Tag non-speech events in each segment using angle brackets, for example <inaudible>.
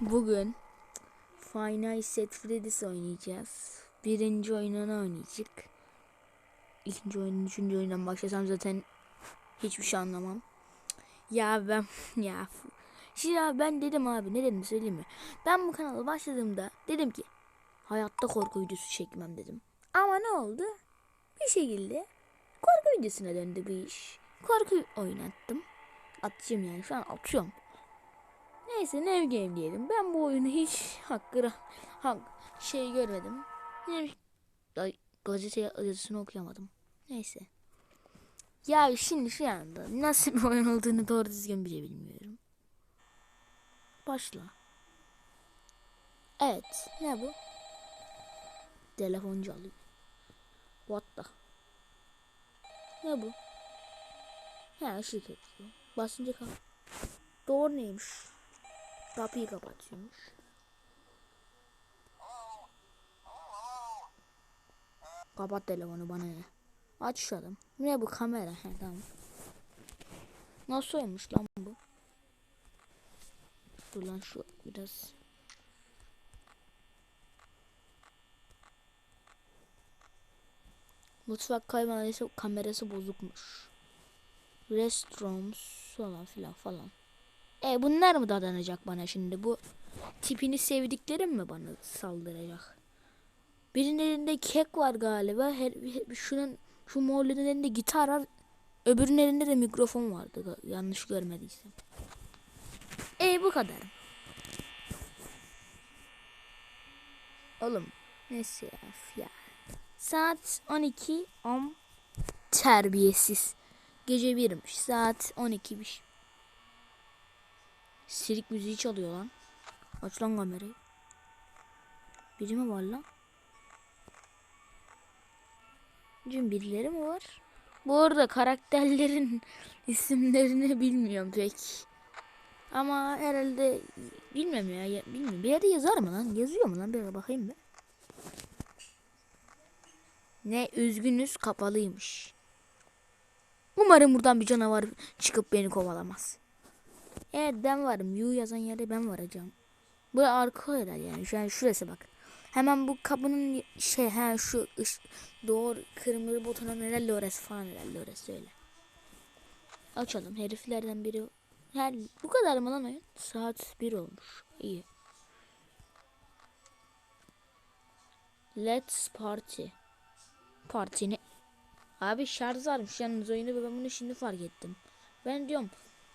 Bugün Five Nights at Freddy's oynayacağız. Birinci oyununu oynayacak. İkinci oyunun, üçüncü oyundan başlasam zaten hiçbir şey anlamam. Ya ben <laughs> ya Şimdi ben dedim abi ne dedim söyleyeyim mi? Ben bu kanala başladığımda dedim ki hayatta korku videosu çekmem dedim. Ama ne oldu? Bir şekilde korku videosuna döndü bu iş. Korku oynattım. Atacağım yani şu an atıyorum. Neyse ne game diyelim. Ben bu oyunu hiç hakkı hak şey görmedim. Gazete yazısını okuyamadım. Neyse. Ya şimdi şu anda nasıl bir oyun olduğunu doğru düzgün bile bilmiyorum. Başla. Evet. Ne bu? Telefoncu alıyor. What the? Ne bu? Ha yakıyor. Basınca kal. Doğru neymiş? Kapıyı kapatıyormuş. Kapat telefonu bana ne? Aç şu adam. Ne bu kamera? He tamam. Nasıl olmuş lan bu? Dur lan şu biraz. Mutfak kaymanesi kamerası bozukmuş. Restrooms falan filan falan. E bunlar mı dadanacak bana şimdi? Bu tipini sevdiklerim mi bana saldıracak? Birinin elinde kek var galiba. Her, her- şunun şu morlunun elinde gitar var. Öbürünün elinde de mikrofon vardı. Yanlış görmediysem. E bu kadar. Oğlum neyse ya. Saat 12 am terbiyesiz. Gece birmiş. Saat 12'miş. Sirik müziği çalıyor lan. Aç lan kamerayı. Biri mi var lan? Cüm birileri mi var? Bu arada karakterlerin <laughs> isimlerini bilmiyorum pek. Ama herhalde bilmiyorum ya, ya bilmiyorum. Bir yerde yazar mı lan? Yazıyor mu lan? Bir bakayım be. Ne üzgünüz kapalıymış. Umarım buradan bir canavar çıkıp beni kovalamaz. Evet ben varım. Yu yazan yerde ben varacağım. Bu arka herhalde yani. Şu an şurası bak. Hemen bu kapının şey ha şu ış, doğru kırmızı butona herhalde orası falan herhalde orası öyle. Açalım. Heriflerden biri her bu kadar mı lan oyun? Saat 1 olmuş. İyi. Let's party. Parti ne? Abi şarj varmış yalnız oyunu ben bunu şimdi fark ettim. Ben diyorum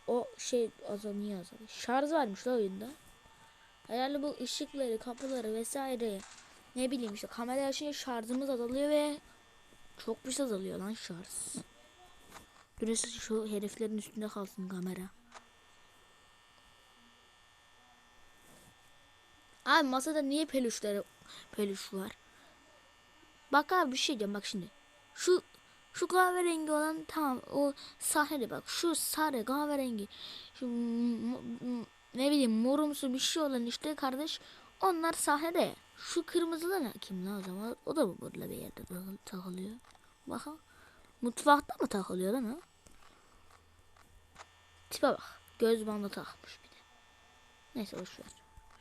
o şey azal niye? Şarj varmış la oyunda. Herhalde bu ışıkları, kapıları vesaire ne bileyim işte kamera açınca şarjımız azalıyor ve çok bir şey azalıyor lan şarj. Burası şu heriflerin üstünde kalsın kamera. Abi masada niye peluşları peluş var? Bak abi bir şey diyeceğim bak şimdi. Şu şu kahverengi olan tamam o sahnede bak şu sarı kahverengi şu ne bileyim morumsu bir şey olan işte kardeş onlar sahnede. Şu kırmızılı ne kim lan o zaman o da mı burada bir yerde takıl- takılıyor. Bakalım mutfakta mı takılıyor lan o? Tipe bak göz bandı takmış bir de. Neyse boş ver.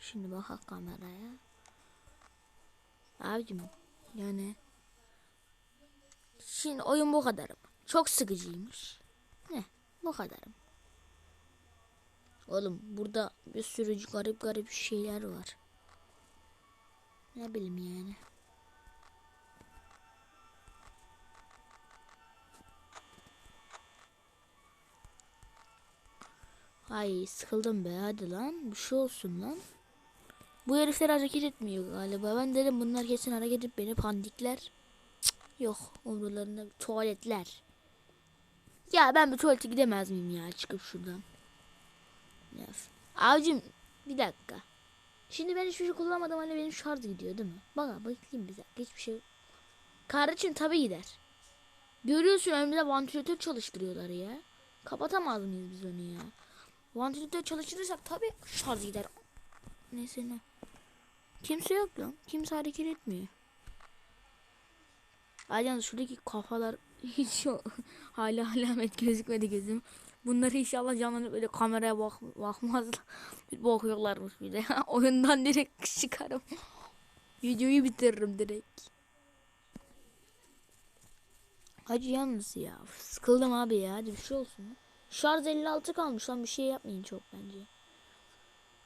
Şimdi bakalım kameraya. Abicim yani Şimdi oyun bu kadarım. Çok sıkıcıymış. Ne? Bu kadarım. Oğlum burada bir sürü garip garip şeyler var. Ne bileyim yani. Ay sıkıldım be hadi lan. Bir şey olsun lan. Bu herifler hareket etmiyor galiba. Ben dedim bunlar kesin hareket edip beni pandikler. Yok umurlarında tuvaletler. Ya ben bir tuvalete gidemez miyim ya çıkıp şuradan. Ya. Bir dakika. Şimdi ben hiçbir şey kullanmadım hani benim şarj gidiyor değil mi? Bana bakayım bize. Hiçbir şey. Kardeşim tabii gider. Görüyorsun önümüzde vantilatör çalıştırıyorlar ya. Kapatamaz mıyız biz onu ya? Vantilatör çalıştırırsak tabii şarj gider. Neyse ne. Kimse yok lan. Kimse hareket etmiyor. Ay yalnız şuradaki kafalar <laughs> hiç. Hala alamet gözükmedi gözüm. Bunları inşallah canlanıp böyle kameraya bak bakmazlar. Bakıyorlarmış bir de. <laughs> Oyundan direkt çıkarım. Videoyu bitiririm direkt. Hacı yalnız ya. Sıkıldım abi ya. Hadi bir şey olsun. Şarj 56 kalmış lan bir şey yapmayın çok bence.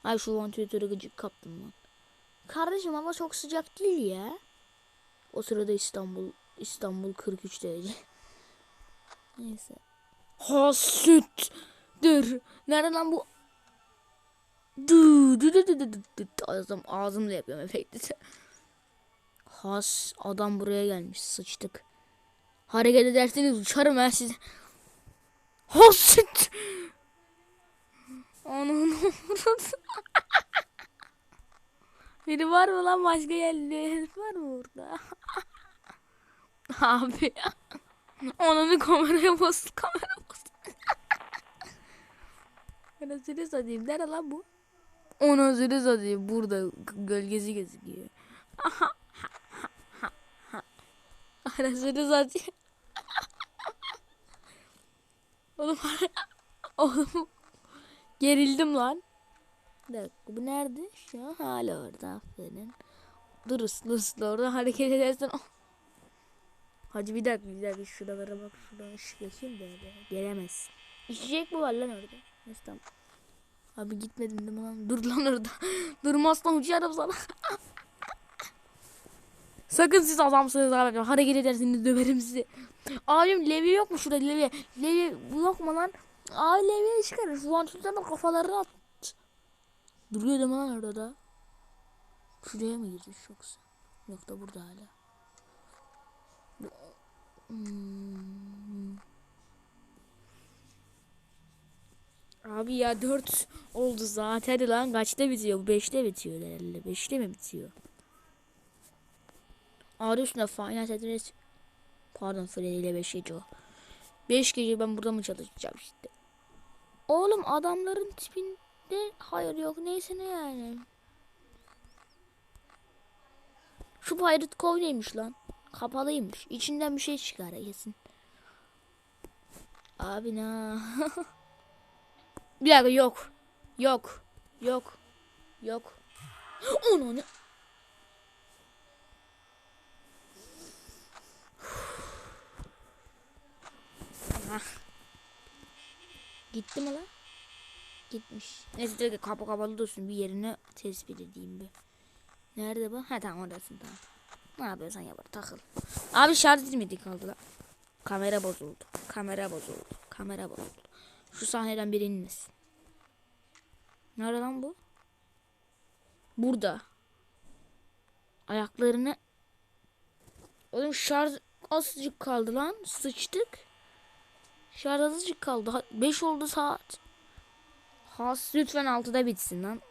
Ay şu vantilatörü gıcık kaptım lan. Kardeşim hava çok sıcak değil ya. O sırada İstanbul İstanbul 43 derece. <laughs> Neyse. Ha süt. Dur. Nerede lan bu? Du du du du du du. Ağzım, ağzımla yapıyorum efekti. <laughs> Has adam buraya gelmiş sıçtık. Hareket ederseniz uçarım ben size. Ha süt. Onun Biri var mı lan başka yerli var mı burada? <laughs> Abi. Onun kameraya bastı kamera bastı. Anasını satayım. Nerede lan bu? Anasını satayım. Burada gölgesi gözüküyor. Anasını satayım. Oğlum, oğlum gerildim lan. Bir dakika bu nerede? Şu an hala orada aferin. Dur uslu uslu orada hareket edersen. Hacı bir dakika bir dakika şuralara bak şuradan ışık yakayım da öyle. Gelemez. İçecek mi var lan orada? Neyse tamam. Abi gitmedin değil mi lan? Dur lan orada. <laughs> Durmazsan uçarım sana. <laughs> Sakın siz adamsınız abi. Hareket ederseniz döverim sizi. Abim Levi yok mu şurada Levi? Levi bu yok mu lan? Abi Levi'yi çıkarır. Şu an tutanın kafalarını at. Duruyor değil mi lan orada? Şuraya mı girmiş yoksa? Yok da burada hala. Hmm. Abi ya 4 oldu zaten lan kaçta bitiyor? Bu 5'te bitiyor herhalde. 5'te mi bitiyor? Adı üstünde finance adres Pardon Freddy ile 5 gece o. 5 gece ben burada mı çalışacağım işte. Oğlum adamların tipinde hayır yok neyse ne yani. Şu Pirate Cove neymiş lan? Kapalıymış. İçinden bir şey çıkar kesin. Abi na. <laughs> bir dakika yok. Yok. Yok. Yok. Onu ne? <sighs> Gitti mi lan? Gitmiş. Neyse direkt kapı kapalı dursun bir yerine tespit edeyim bir. Nerede bu? Ha tamam oradasın tamam. Ne yapıyorsan yap takıl. Abi şarj etmedi kaldı lan. Kamera bozuldu. Kamera bozuldu. Kamera bozuldu. Şu sahneden biri inmesin. Nerede lan bu? Burada. Ayaklarını Oğlum şarj azıcık kaldı lan. Sıçtık. Şarj azıcık kaldı. 5 oldu saat. Has lütfen 6'da bitsin lan.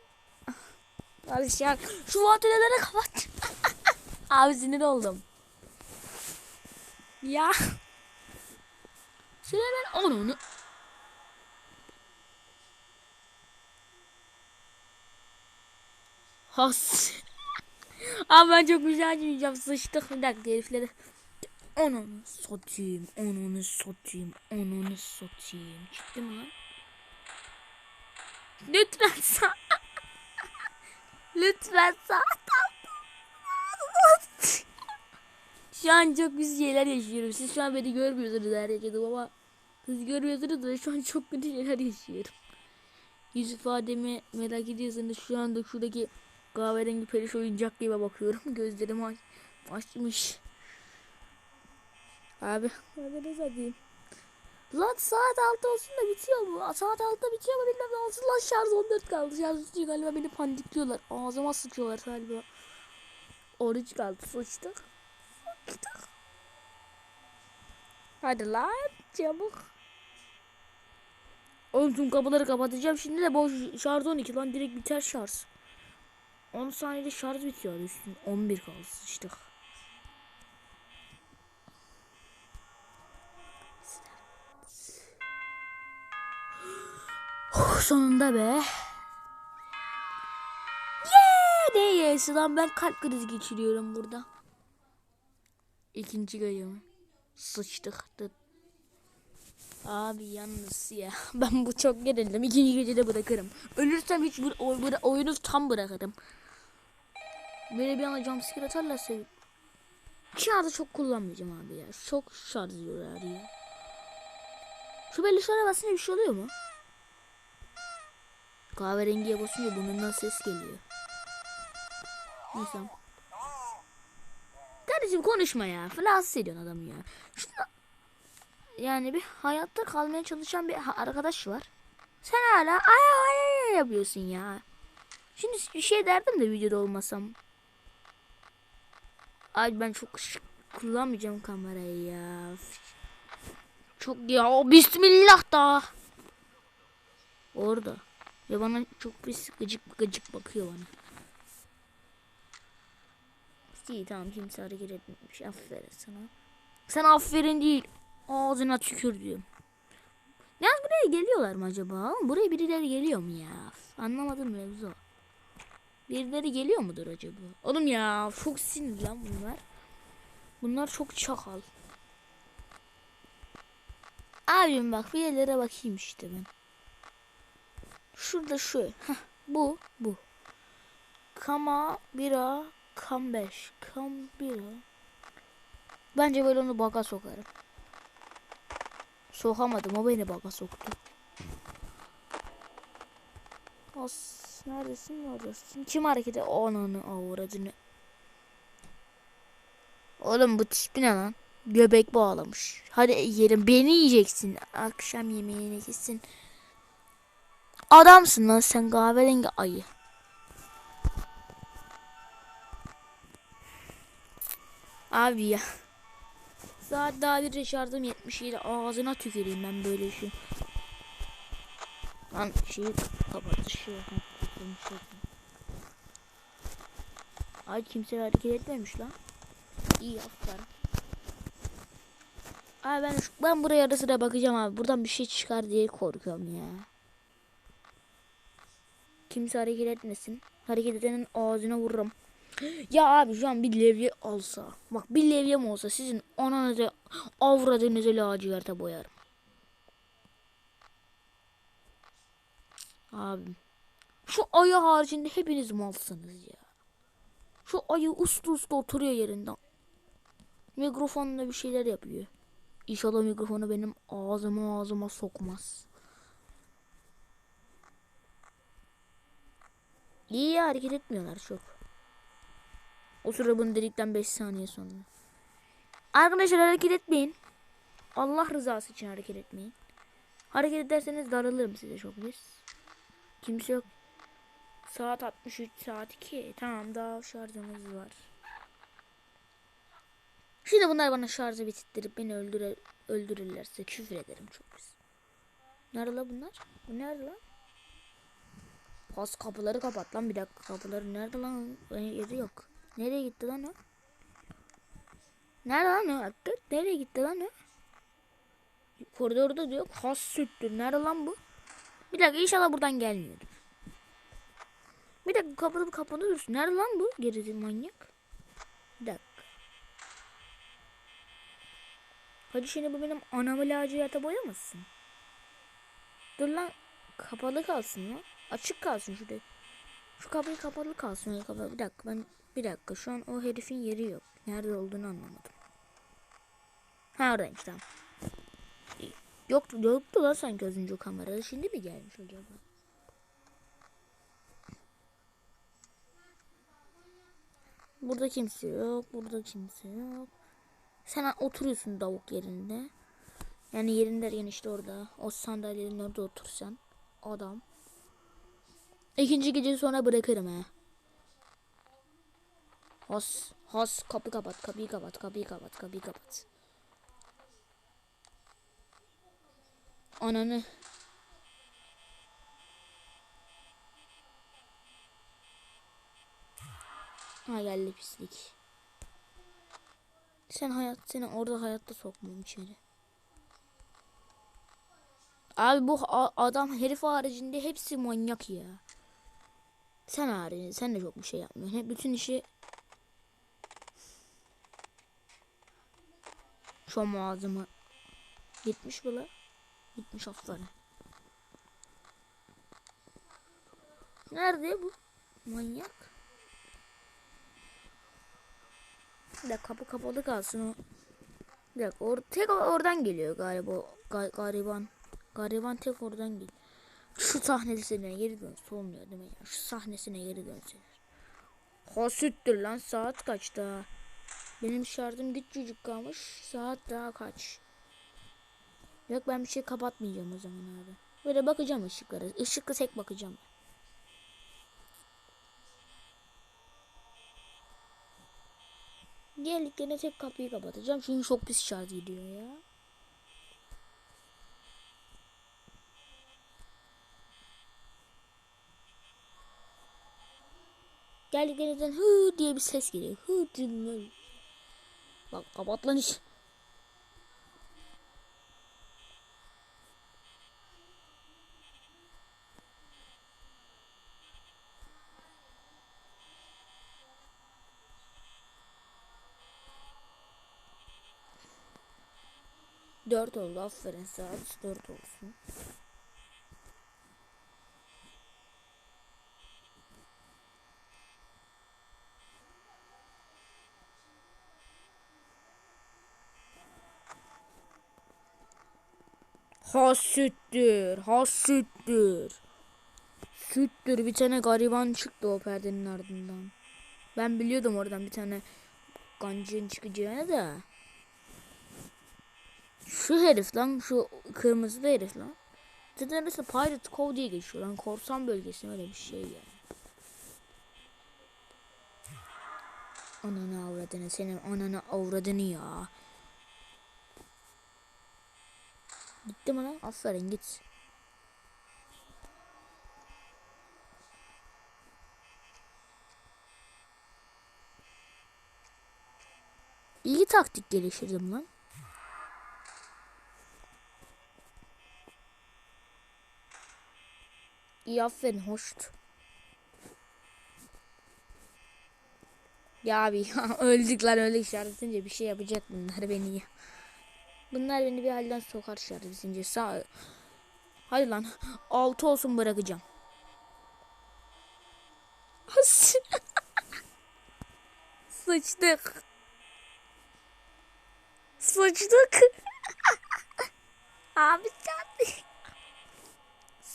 <laughs> Hadi şarj. Şu vatileleri kapat. <laughs> Abi sinir oldum. Ya. Ben onu. Has. Abi ben çok güzel diyeceğim. Sıçtık bir dakika herifleri. Onu satayım. Onu satayım. Onu satayım. Çıktı mı lan? Lütfen sağ. <laughs> Lütfen sağ. Şu an çok güzel şeyler yaşıyorum. Siz şu an beni görmüyorsunuz her yaşadım ama siz görmüyorsunuz da şu an çok kötü şeyler yaşıyorum. Yüz ifademi merak ediyorsanız şu anda şuradaki kahverengi periş oyuncak gibi bakıyorum. <laughs> Gözlerim aç açmış. Abi hadi ne satayım. Lan saat 6 olsun da bitiyor mu? Saat 6'da bitiyor mu bilmem ne olsun lan şarj 14 kaldı. Şarj bitiyor galiba beni panikliyorlar. Ağzıma sıçıyorlar galiba. 13 kaldı sıçtık. Hadi lan çabuk. Oğlum tüm kapıları kapatacağım şimdi de boş şarj 12 lan direkt biter şarj. 10 saniyede şarj bitiyor üstün 11 kaldı sıçtık. Oh, sonunda be. Yeah, ne yes lan ben kalp krizi geçiriyorum burada. İkinci gayımı. Sıçtık. Dıt. Abi yalnız ya <laughs> ben bu çok gerildim. İkinci gecede bırakırım. Ölürsem hiç bu, o- bu- oyunu tam bırakırım. Böyle bir anda jumpscare atarlarsa şarjı çok kullanmayacağım abi ya. Çok şarj yiyorlar ya. Şu belli şöyle basınca bir şey oluyor mu? Kahverengiye basınca burnundan ses geliyor. Neyse. Kardeşim konuşma ya. Rahatsız ediyorsun adamı ya. Şuna... Yani bir hayatta kalmaya çalışan bir arkadaş var. Sen hala ay ay yapıyorsun ya. Şimdi bir şey derdim de videoda olmasam. Ay ben çok kullanmayacağım kamerayı ya. Çok ya bismillah da. Orada. Ve bana çok pis gıcık gıcık bakıyor bana. İyi tamam kimse hareket etmemiş. Aferin sana. Sen aferin değil. Ağzına tükür diyorum. Yalnız buraya geliyorlar mı acaba? Buraya birileri geliyor mu ya? Anlamadım mevzu. Birileri geliyor mudur acaba? Oğlum ya çok sinir lan bunlar. Bunlar çok çakal. Abim bak bir yerlere bakayım işte ben. Şurada şu. Heh, bu bu. Kama bira kam 5. Kam bira. Bence böyle onu baga sokarım. Sokamadım o beni baga soktu. As neredesin oradasın? Kim hareketi? Ananı avradını. Oğlum bu tipi ne lan? Göbek bağlamış. Hadi yerim beni yiyeceksin. Akşam yemeğini kesin. Adamsın lan sen kahverengi ayı. Abi ya. Saat daha bir şarjım 77 ağzına tüküreyim ben böyle şey. Lan şeyi kapat konuşuyorum. Ay kimse hareket etmemiş lan. İyi aferin. Abi ben şu- ben buraya ara sıra bakacağım abi. Buradan bir şey çıkar diye korkuyorum ya. Kimse hareket etmesin. Hareket edenin ağzına vururum. Ya abi şu an bir levye alsa. Bak bir levyem olsa sizin ananızı avradınızı laciverte boyarım. Abim. Şu ayı haricinde hepiniz malsınız ya. Şu ayı usta usta oturuyor yerinde. Mikrofonla bir şeyler yapıyor. İnşallah mikrofonu benim ağzıma ağzıma sokmaz. İyi hareket etmiyorlar çok. O sıra bunu dedikten 5 saniye sonra. Arkadaşlar hareket etmeyin. Allah rızası için hareket etmeyin. Hareket ederseniz daralırım size çok biz. Kimse yok. Saat 63 saat 2. Tamam daha şarjımız var. Şimdi bunlar bana şarjı bitirttirip beni öldüre, öldürürlerse küfür ederim çok biz. Nerede la bunlar? Bu nerede lan? Pas kapıları kapat lan bir dakika kapıları nerede lan? Yeri yok. Nereye gitti lan o? Nerede lan o? Hakkı? Nereye gitti lan o? Koridorda diyor. Has süttür. Nerede lan bu? Bir dakika inşallah buradan gelmiyordur. Bir dakika kapalı kapalı dursun. Nerede lan bu? Gerisi manyak. Bir dakika. Hadi şimdi bu benim anamı laciverte boyamasın. Dur lan. Kapalı kalsın lan. Açık kalsın şurada. Şu kapıyı kapalı kalsın. kapalı. Bir dakika ben bir dakika şu an o herifin yeri yok. Nerede olduğunu anlamadım. Ha oradaymış tamam. İyi. Yoktu, lan sanki az önce kamerada. Şimdi mi gelmiş acaba? Burada kimse yok. Burada kimse yok. Sen oturuyorsun davuk yerinde. Yani yerinde yani işte orada. O sandalyenin orada otursan. Adam. İkinci gece sonra bırakırım he. Has. Has. Kapı kapat. Kapıyı kapat. Kapıyı kapat. Kapıyı kapat. Ananı. Ha geldi pislik. Sen hayat seni orada hayatta sokmam içeri. Abi bu adam herif haricinde hepsi manyak ya. Sen harici sen de çok bir şey yapmıyorsun. Hep bütün işi şu an ağzıma gitmiş bile. Gitmiş aferin. Nerede bu? Manyak. Bir dakika kapı kapalı kalsın o. Bir dakika or tek oradan geliyor galiba. Ga gariban. Gariban tek oradan geliyor. Şu sahnesine geri dönse olmuyor değil mi ya? Şu sahnesine geri dönseler. Ha süttür lan saat kaçta? Benim şarjım küçücük kalmış. Saat daha kaç? Yok ben bir şey kapatmayacağım o zaman abi. Böyle bakacağım ışıklara. Işıklı tek bakacağım. Diğerliklerine tek kapıyı kapatacağım. Çünkü çok pis şarj gidiyor ya. Geldiklerinden hı diye bir ses geliyor. Hı diye. Bak kapat lan iş. Dört oldu aferin saat dört olsun. Ha süttür, ha süttür. Süttür bir tane gariban çıktı o perdenin ardından. Ben biliyordum oradan bir tane gancığın çıkacağını da. Şu herif lan şu kırmızı da herif lan. Zaten orası Pirate Cove diye geçiyor lan. Korsan bölgesi öyle bir şey ya. Ananı avradını senin ananı avradını ya. Gitti mi lan? Aferin git. İyi taktik geliştirdim lan. İyi aferin hoştu. Ya abi ya <laughs> öldük lan öldük işaretince bir şey yapacak bunlar beni ya. Bunlar beni bir halden sokar işaretince sağ. Hadi lan altı olsun bırakacağım. <laughs> Sıçtık. Sıçtık. <laughs> Abi sen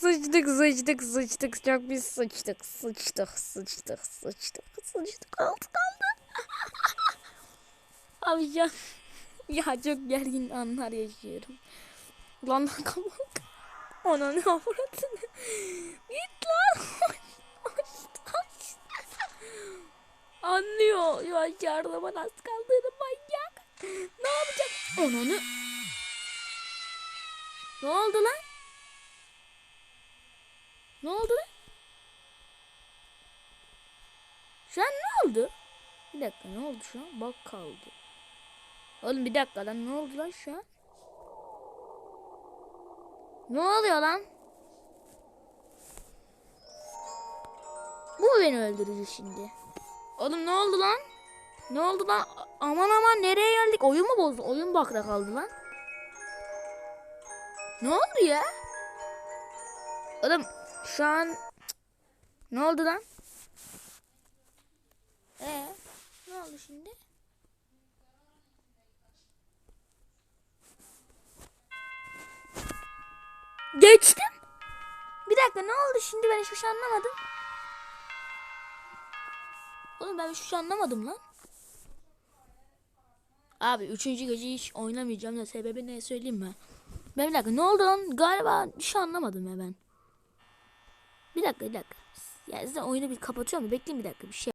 Sıçtık sıçtık sıçtık çok biz sıçtık sıçtık sıçtık sıçtık sıçtık altı kaldı. <laughs> Abi ya, <laughs> ya çok gergin anlar yaşıyorum. Lan kabuk. Ona ne avradını. Git lan. Anlıyor. Şu an yardıma az kaldığını manyak. Ne yapacak? Ananı. Ne oldu lan? Ne oldu lan? Şu an ne oldu? Bir dakika ne oldu şu an? Bak kaldı. Oğlum bir dakika lan ne oldu lan şu an? Ne oluyor lan? Bu mu beni öldürücü şimdi? Oğlum ne oldu lan? Ne oldu lan? Aman aman nereye geldik? Oyun mu bozdu? Oyun bakra kaldı lan. Ne oldu ya? Oğlum şu an ne oldu lan? Ee, ne oldu şimdi? Geçtim. Bir dakika ne oldu şimdi ben hiçbir şey anlamadım. Oğlum ben hiçbir şey anlamadım lan. Abi üçüncü gece hiç oynamayacağım da sebebi ne söyleyeyim mi? Ben bir dakika ne oldu lan? Galiba bir şey anlamadım ya ben. Bir dakika bir dakika. Ya size oyunu bir kapatıyorum. Bekleyin bir dakika bir şey.